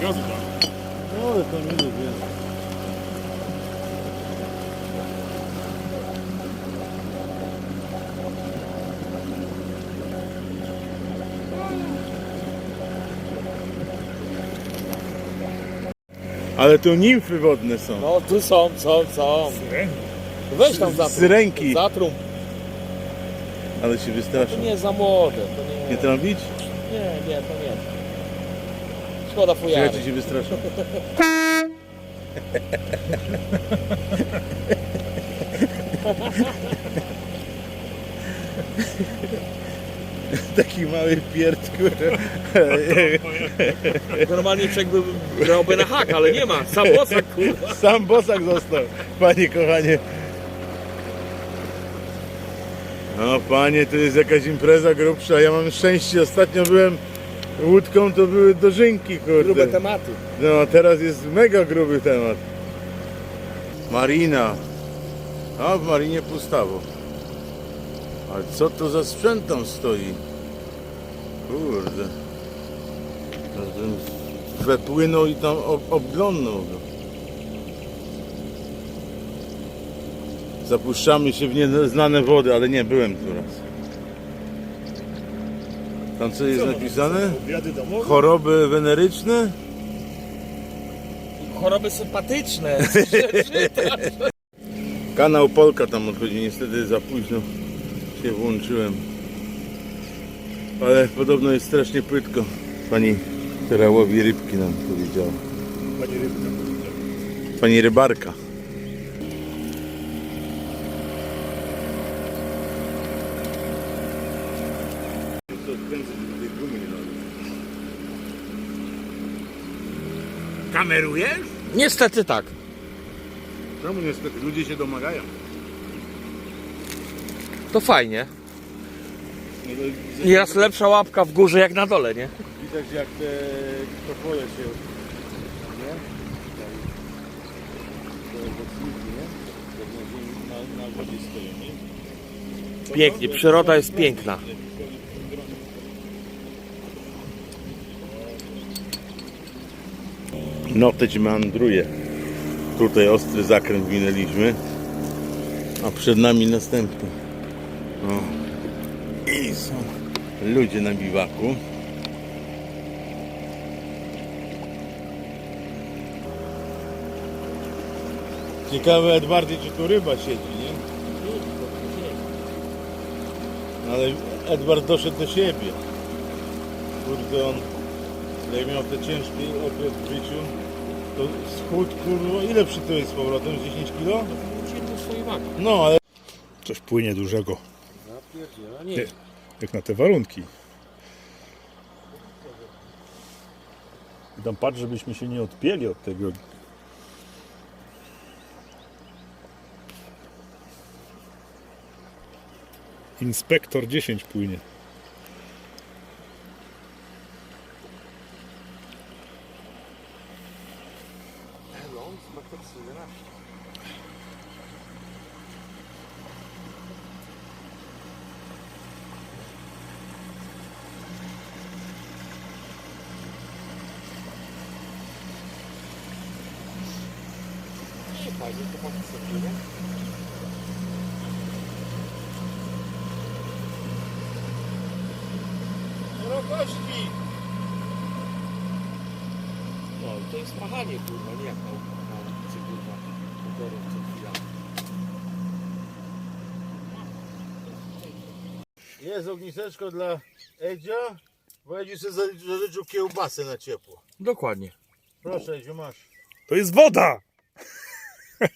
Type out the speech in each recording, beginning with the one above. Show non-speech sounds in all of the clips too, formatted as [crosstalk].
Gazda. No ale. Ale tu nimfy wodne są. No tu są, są, są. Weź tam Z zatrum. ręki. Zatrum. Ale się To wystraszą. nie za młode. To nie, Nie trąbić? nie, nie, to nie. Szkoda fujary. Słuchajcie, się wystraszą. Taki mały pierd, kurde. Normalnie człowiek by grałby na hak, ale nie ma. Sam bosak, kurwa. Sam bosak został, panie kochanie. No panie, to jest jakaś impreza grubsza. Ja mam szczęście, ostatnio byłem łódką, to były dożynki, kurde. Grube tematy. No a teraz jest mega gruby temat. Marina. A w marinie pustawo. Ale co to za sprzęt tam stoi? Kurde. Wepłynął i tam ob- obglądnął go. Zapuszczamy się w nieznane wody, ale nie, byłem tu raz. Tam co jest napisane? Obiady domowe? Choroby weneryczne? Choroby sympatyczne. [laughs] Kanał Polka tam odchodzi, niestety za późno się włączyłem. Ale podobno jest strasznie płytko. Pani, która łowi rybki nam powiedziała. Pani rybka powiedziała. Pani rybarka. Kamerujesz? Niestety tak. Czemu niestety? Ludzie się domagają. To fajnie. No to Jest lepsza łapka w górze jak na dole, nie? Widać jak te topole się nie? Te owocniki, nie? Jak na, ziemi, na, na wodzie stoją, nie? Pięknie, przyroda jest piękna. No teď meandruje. Tutaj ostry zakręt minęliśmy. A przed nami następny. O. I są ludzie na biwaku. Ciekawe Edwardzie, czy tu ryba siedzi, nie? Ale Edward doszedł do siebie. Kurde, on jak miał te ciężki okres w życiu, to schód, kurwa, ile przytyłeś z powrotem? Z 10 kilo? No, ale... Coś płynie dużego. Nie. Jak na te warunki. I tam patrz, żebyśmy się nie odpięli od tego. Inspektor 10 płynie. Rogości! No, to jest machanie, kurwa, nie jak na na ulicy, kurwa, motorów co chwila. Jest ogniseczko dla Edzia, bo Edziu sobie za- zażyczył kiełbasę na ciepło. Dokładnie. Proszę Edziu, masz. To jest woda!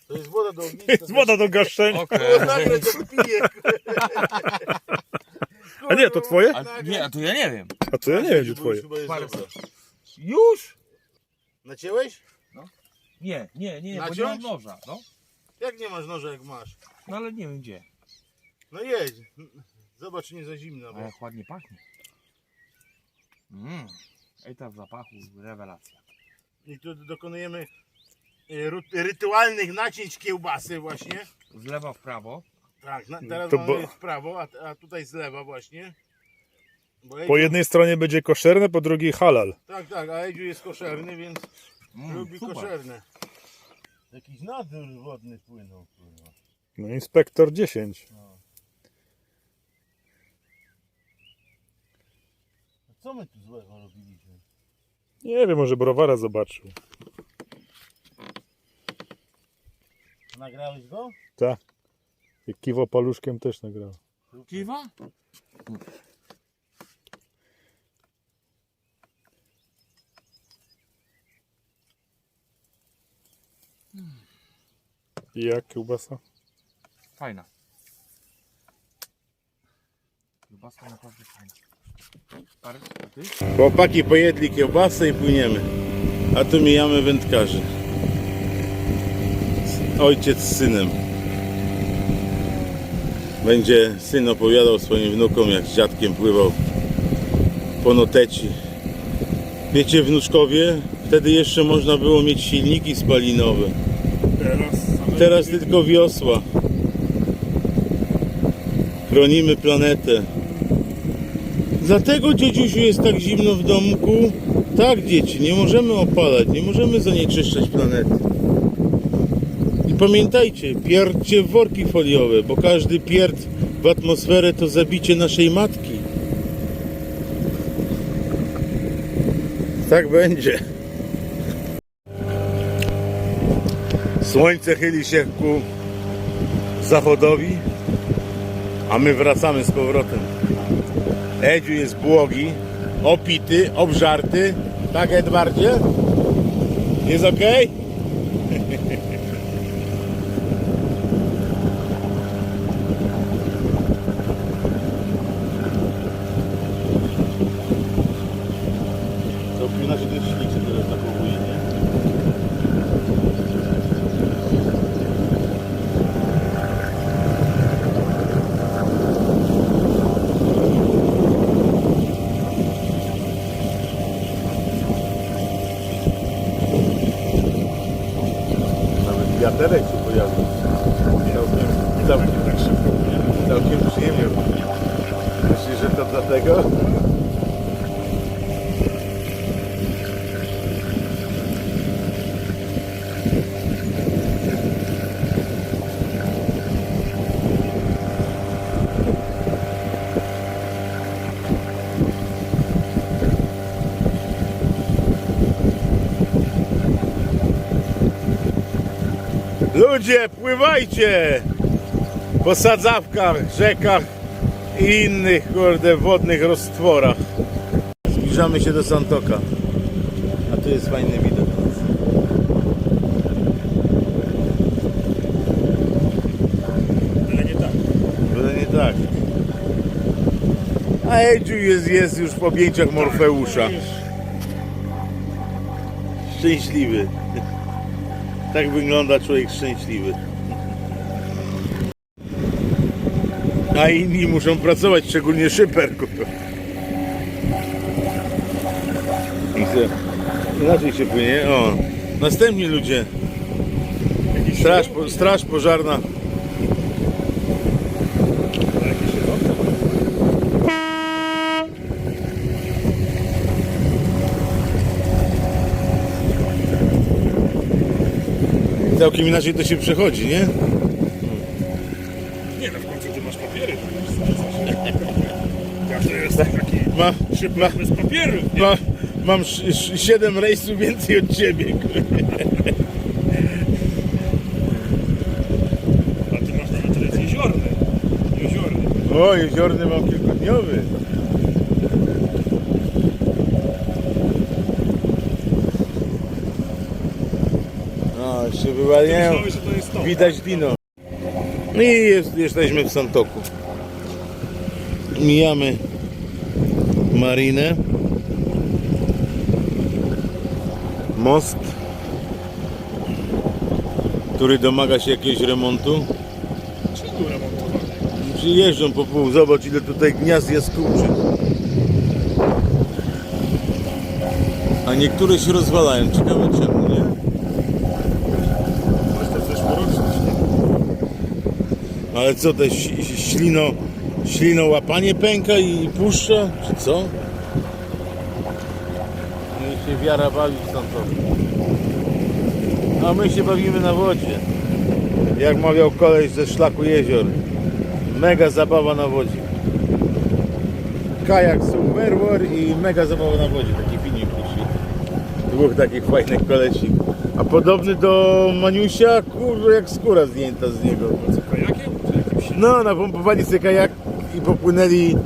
To jest woda do ogniska. To jest woda do gaszenia. Okej. Kurwa, nagle to piję. A nie, to twoje? A, nie, a to ja nie wiem. A to ja nie wiem, gdzie twoje. Chyba jest. Już? Nacięłeś? Nie, nie, nie, bo nie Naciąć? mam noża, no. Jak nie masz noża jak masz? No ale nie wiem gdzie. No jedź. Zobacz, czy nie za zimno. A Bo... jak ładnie pachnie. Mmm. Ej, ta w zapachu, rewelacja. I tu dokonujemy ru- rytualnych nacięć kiełbasy właśnie. Z lewa w prawo. Tak, na, teraz To mamy bo- w prawo, a, a tutaj z lewa właśnie. Bo Edziu, Po jednej stronie będzie koszerne, po drugiej halal. Tak, tak, a Edziu jest koszerny, więc lubi super. koszerne. Jakiś nadzór wodny płynął. kurwa. No inspektor 10. A Co my tu złego robiliśmy? Nie wiem, może browara zobaczył. Nagrałeś go? Tak. Jak kiwo paluszkiem też nagrał. Kiwa? I jak kiełbasa? Fajna. Kiełbaska naprawdę fajna. Chłopaki pojedli kiełbasę i płyniemy. A tu mijamy wędkarzy. Ojciec z synem. Będzie syn opowiadał swoim wnukom, jak z dziadkiem pływał po noteci. Wiecie, wnuczkowie, wtedy jeszcze można było mieć silniki spalinowe. Teraz. Teraz tylko wiosła. Chronimy planetę. Dlatego dziedziusiu jest tak zimno w domku. Tak dzieci, nie możemy opalać, nie możemy zanieczyszczać planety. Pamiętajcie, pierdźcie w worki foliowe, bo każdy pierd w atmosferę to zabicie naszej matki. Tak będzie. Słońce chyli się ku zachodowi, a my wracamy z powrotem. Edziu jest błogi, opity, obżarty. Tak, Edwardzie? Jest ok? To Wiaterek się pojawił. Całkiem, całkiem, całkiem przyjemnie. Myślisz, że to dlatego? Ludzie, pływajcie! Po sadzawkach, rzekach i innych, kurde, wodnych roztworach. Zbliżamy się do Santoka. A tu jest fajny widok. Ale nie tak. Byle nie tak. A Edziu jest, jest już w objęciach Morfeusza. Szczęśliwy. Tak wygląda człowiek szczęśliwy. A inni muszą pracować, szczególnie szyper. kurwa. Inaczej się płynie. O, następni ludzie. Straż, straż pożarna. Całkiem inaczej to się przechodzi, nie? Nie no, w końcu ty masz papiery. Każdy jest taki Ma, ma, bez papierów. ma, mam sz- sz- 7 rejsów więcej od ciebie. A ty masz nawet rejs jeziorny. Jeziorny. O, jeziorny mam kilkudniowy. Jest to. Widać dino. No i jest, jesteśmy w Santoku. Mijamy marinę. Most, który domaga się jakiegoś remontu. Remontowany? Przyjeżdżą po pół, zobacz ile tutaj gniazd jaskółczych. A niektóre się rozwalają, ciekawe czemu, nie? Może to coś moroczne. Ale co te ślino, Śliną łapanie pęka i puszcza, czy co? Niech się wiara bawi w Santowie. A my się bawimy na wodzie. Jak mawiał koleś ze szlaku jezior. Mega zabawa na wodzie. Kajak Superwar i mega zabawa na wodzie. Taki filmik puścił. Dwóch takich fajnych kolesi. A podobny do Maniusia, kurde jak skóra zdjęta z niego. No, napompowali sobie kajak i popłynęli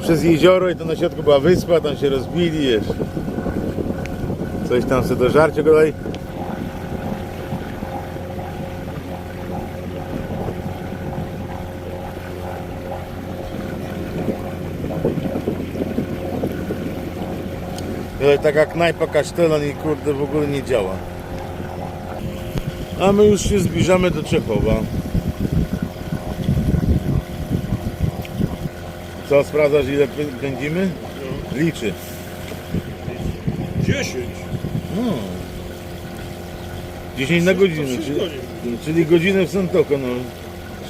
przez jezioro i to na środku była wyspa, tam się rozbili jeszcze. Coś tam sobie do żarcia gadali. Ale taka knajpa kasztelan i kurde w ogóle nie działa. A my już się zbliżamy do Czechowa. Co, sprawdzasz ile pę- pędzimy? Liczy. 10. No. 10 na godzinę, czyli, czyli godzinę w Santoko, no.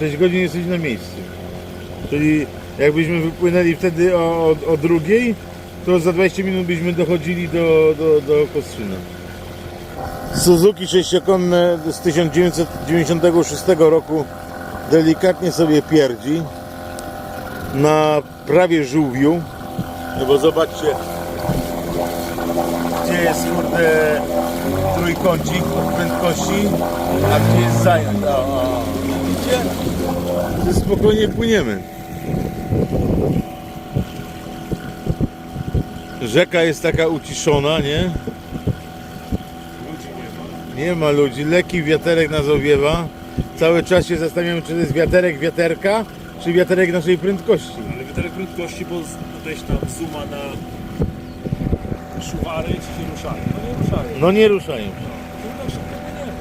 6 godzin jesteś na miejscu. Czyli jakbyśmy wypłynęli wtedy o, o, o drugiej, to za 20 minut byśmy dochodzili do, do, do Kostrzyna. Suzuki sześciokonne z 1996 roku delikatnie sobie pierdzi na prawie żółwiu. No bo zobaczcie, gdzie jest kurde trójkącik od prędkości, a gdzie jest zajęt. A, a, widzicie? To spokojnie płyniemy. Rzeka jest taka uciszona, nie? Nie ma ludzi. Lekki wiaterek nas owiewa. Cały czas się zastanawiamy, czy to jest wiaterek wiaterka, czy wiaterek naszej prędkości. Ale wiaterek prędkości, bo gdzieś tam zuma na szuwary czy się ruszają. No nie ruszają. No nie ruszają. No, tak szybko nie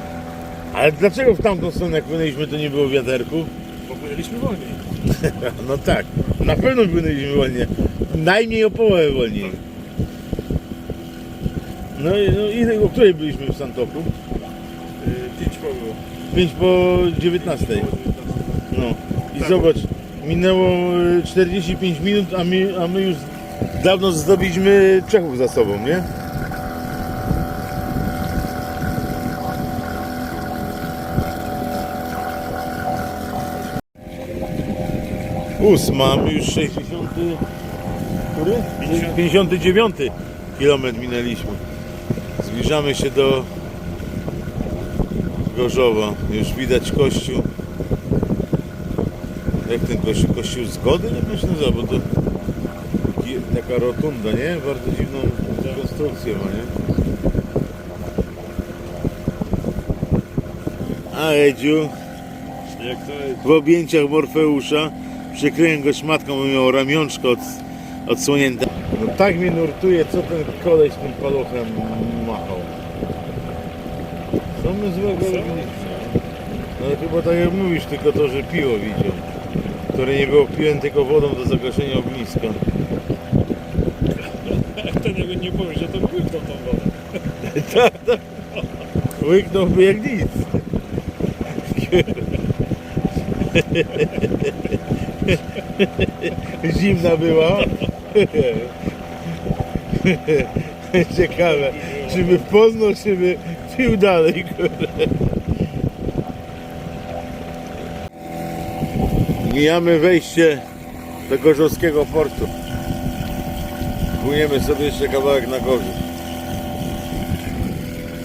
ma. Ale dlaczego w tamtą stronę jak płynęliśmy to nie było wiaterku? Bo płynęliśmy wolniej. [laughs] No tak, na pewno płynęliśmy wolniej. Najmniej o połowę wolniej. No i no, ile, o której byliśmy w Santoku? Yy, 5 po było. 5 po 19. No i zobacz, minęło y, 45 minut, a my, a my już dawno zdobyliśmy Czechów za sobą, nie? Ósma, już 60. Który? 59 kilometr minęliśmy. Zbliżamy się do Gorzowa. Już widać kościół. Jak ten kościół? Kościół zgody? Jak się nazywa? Bo to taka rotunda, nie? Bardzo dziwną konstrukcję ma, nie? A Edziu Jak to jest? w objęciach Morfeusza przykryłem go szmatką, bo miał ramionczko od, odsłonięte. No tak mnie nurtuje, co ten koleś tym paluchem machał. Co my złego robiliśmy? No chyba tak jak mówisz, tylko to, że piwo widział. Które nie było piłem, tylko wodą do zagaszenia ogniska. Jak ten nie, nie powie, że to łyknął tą wodę. Łyknąłby jak nic. Zimna była. Ciekawe, czy by poznał, czy by pił dalej. kurde. Mijamy wejście do Gorzowskiego portu. Płyniemy sobie jeszcze kawałek na Gorzów.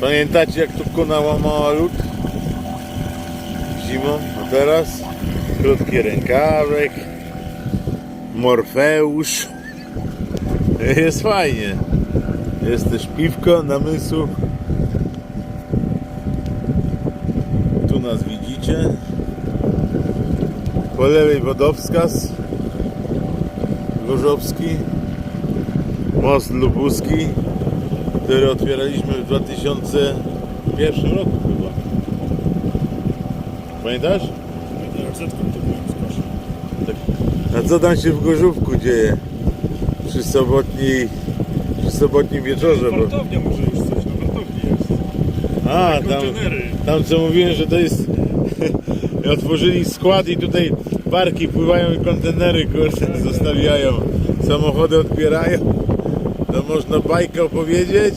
Pamiętacie jak tu kuna łamała lód? Zimą, a teraz krótki rękawek, Morfeusz. [laughs] Jest fajnie. Jest też piwko, namysł. Tu nas widzicie. Po lewej wodowskaz Gorzowski. Most Lubuski który otwieraliśmy w 2001 roku chyba. Pamiętasz? Tak. A co tam się w Gorzówku dzieje? Przy sobotniej, przy sobotnim wieczorze, bo... Wartownia może już coś na wartowni jest. A, tam, tam co mówiłem, że to jest I otworzyli skład i tutaj barki pływają i kontenery kurde zostawiają. Samochody odbierają. No można bajkę opowiedzieć.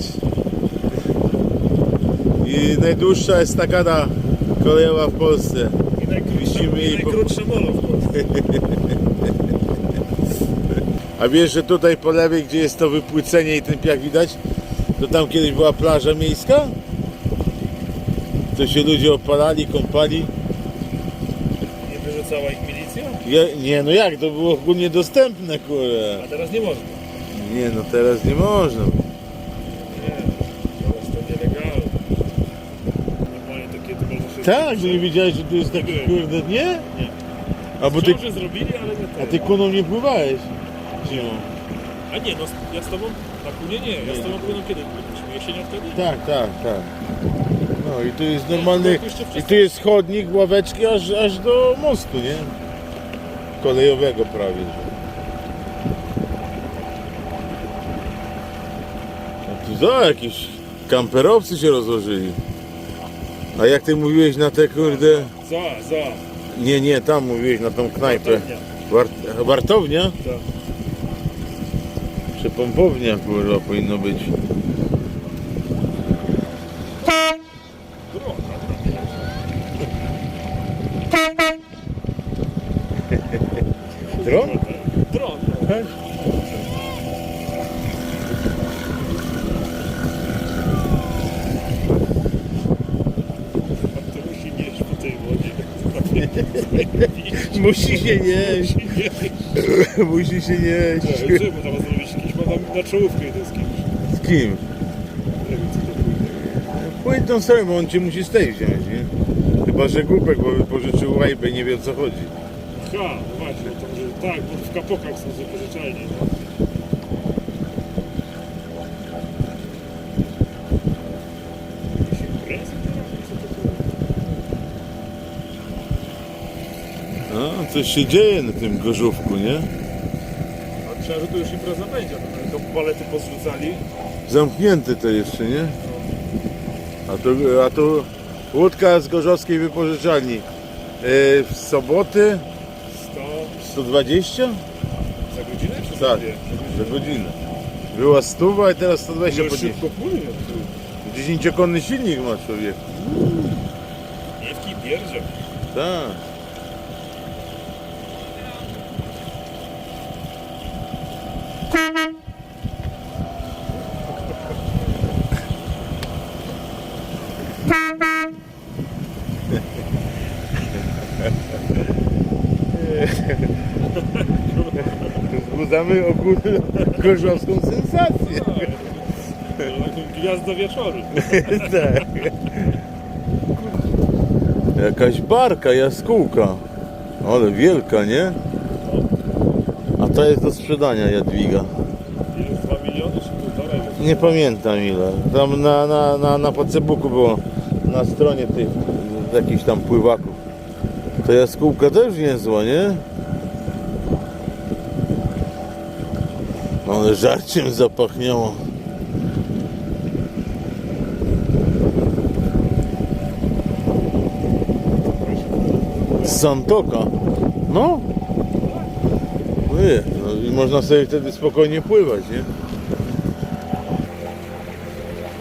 I najdłuższa estakada kolejowa w Polsce. I jej po- najkrótsze molo w Polsce. A wiesz, że tutaj po lewej, gdzie jest to wypłycenie i ten piach widać, to tam kiedyś była plaża miejska? To się ludzie opalali, kąpali. Je, nie, no jak, to było ogólnie dostępne, kurde. A teraz nie można. Nie, no teraz nie można. Nie, teraz to nielegalne. Normalnie to można się... Tak, że nie wiedziałeś, że tu jest taki, kurde, nie? Nie. A bo ty, zrobili, ale nie a ty kuną nie pływałeś zimą. A nie, no ja z tobą na płynie nie. Ja z tobą płynął kiedy płynęliśmy? Jesienią wtedy? Tak, tak, tak. No i tu jest normalny, to i tu jest chodnik, ławeczki aż, aż do mostu, nie? Kolejowego prawie. że. A tu za jakieś kamperowcy się rozłożyli. A jak ty mówiłeś na te kurde... Za, za. Nie, nie, tam mówiłeś na tą knajpę. Wartownia. Wart, wartownia? Tak. Przepompownia kurwa powinno być. Dron? Dron. A to musi nieść po tej wodzie. [laughs] Musi się nieść. [laughs] Musi się nieść. Tak, Czemu tam zrobić jakiś ma tam na czołówkę jeden z kimś? Z kim? Nie wiem co to pójdzie. Pójdą sobie, bo on cię musi z tej wziąć, nie? Chyba, że głupek, bo wypożyczył łajbę i nie wie o co chodzi. Ha, no właśnie, to może tak, bo w kapokach są wypożyczalnie. No. Jakieś imprezy teraz? Co to kurwa? No, coś się dzieje na tym gorzówku, nie? A myślałem, że tu już impreza będzie, to balety pozrzucali. Zamknięte to jeszcze, nie? A tu, a tu łódka z gorzowskiej wypożyczalni. Yy, w soboty 100 120? za godzinę czy Tak, za dwie? za godzinę. Była stuwa i teraz 120 Ale podniesie. szybko płynie. 10-konny silnik ma człowiek. Niewki pierdziel. Tak. Wzbudzamy ogólną gorzowską sensację. Taką gwiazdę wieczoru. [laughs] Tak. Jakaś barka, jaskółka. Ale wielka, nie? A to jest do sprzedania Jadwiga. Ile? 2 miliony czy półtora? Nie pamiętam ile. Tam na, na, na, na Facebooku było na stronie tych jakichś tam pływaków. To jaskółka też niezła, nie? Ale żarciem zapachniało. Santoka. No. Jest. No, i można sobie wtedy spokojnie pływać, nie?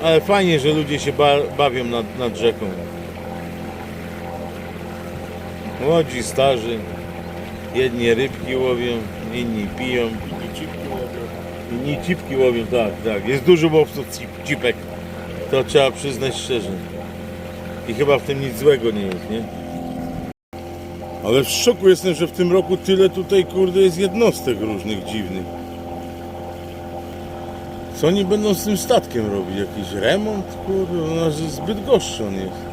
Ale fajnie, że ludzie się ba bawią nad, nad rzeką. Młodzi, starzy. Jedni rybki łowią, inni piją, łowią. inni cipki łowią, tak, tak. Jest dużo łowców cip, cipek. To trzeba przyznać szczerze. I chyba w tym nic złego nie jest, nie? Ale w szoku jestem, że w tym roku tyle tutaj, kurde, jest jednostek różnych dziwnych. Co oni będą z tym statkiem robić? Jakiś remont? Kurde, no, że zbyt gorszy on jest.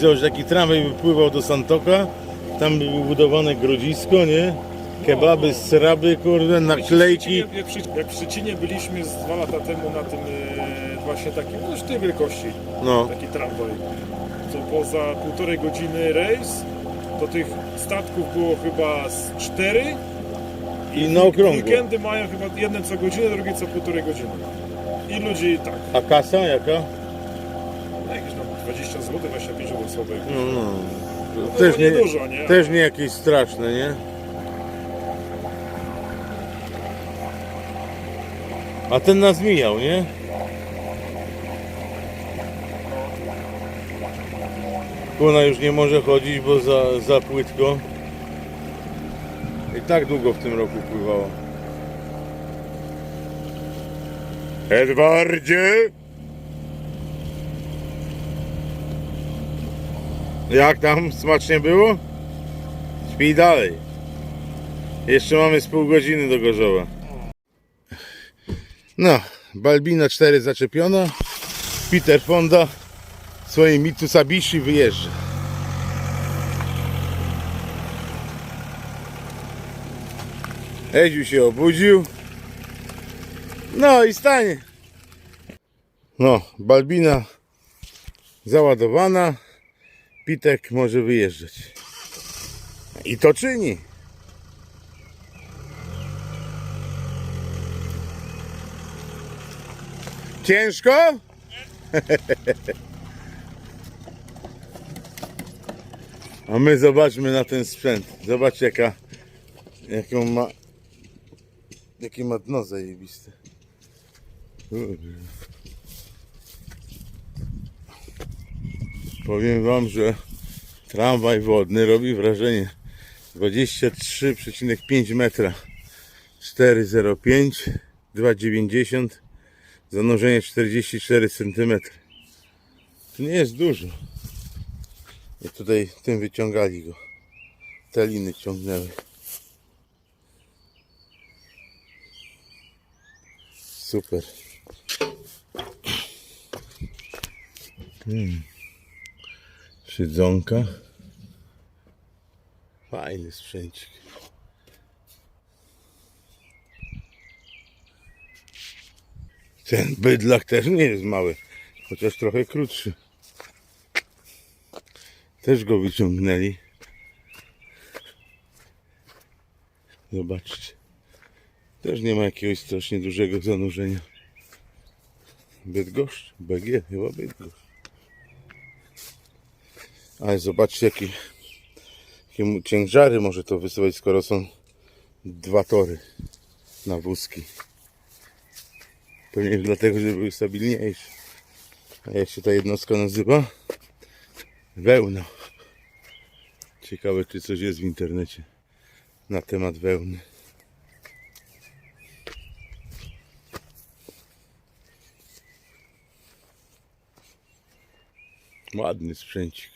Zobacz, taki tramwaj wypływał do Santoka, tam było budowane grodzisko, nie? Kebaby, sraby, kurde, naklejki. Jak, w Szczecinie byliśmy z dwa lata temu na tym e, właśnie takim, no już tej wielkości, No, taki tramwaj, co poza półtorej godziny rejs, to tych statków było chyba z cztery i na okrągło. weekendy mają chyba jeden co godzinę, drugi co półtorej godziny. I ludzi tak, A kasa jaka? no jakieś tam 20 zł, 25 zł sobie. No, no. No też to nie, niedużo, nie? też nie jakieś straszne, nie? A ten nas mijał, nie? Ona już nie może chodzić, bo za, za płytko. I tak długo w tym roku pływało. Edwardzie! Jak tam? Smacznie było? Śpij dalej. Jeszcze mamy z pół godziny do Gorzowa. No, Balbina 4 zaczepiona. Peter Fonda swoim Mitsubishi wyjeżdża. Edziu się obudził. No i stanie. No, Balbina załadowana. Pitek może wyjeżdżać. I to czyni. Ciężko? [laughs] A my zobaczmy na ten sprzęt. Zobacz jaka jaką ma jakie ma dno zajebiste. Powiem wam, że tramwaj wodny robi wrażenie. 23,5 metra. 4,05 2,90 Zanurzenie 44 cm. To nie jest dużo. I tutaj tym wyciągali go. Te liny ciągnęły. Super. Hmm. Fajny sprzęcik. Ten bydlak też nie jest mały, chociaż trochę krótszy. Też go wyciągnęli. Zobaczcie. Też nie ma jakiegoś strasznie dużego zanurzenia. Bydgoszcz? BG, chyba Bydgoszcz. Ale zobaczcie jakie, jakie ciężary może to wysyłać, skoro są dwa tory na wózki. Pewnie dlatego, że były stabilniejsze. A jak się ta jednostka nazywa? Wełna. Ciekawe, czy coś jest w internecie na temat wełny. Ładny sprzęcik.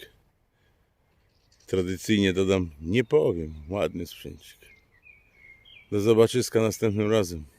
Tradycyjnie dodam, nie powiem, ładny sprzęcik. Do zobaczyska następnym razem.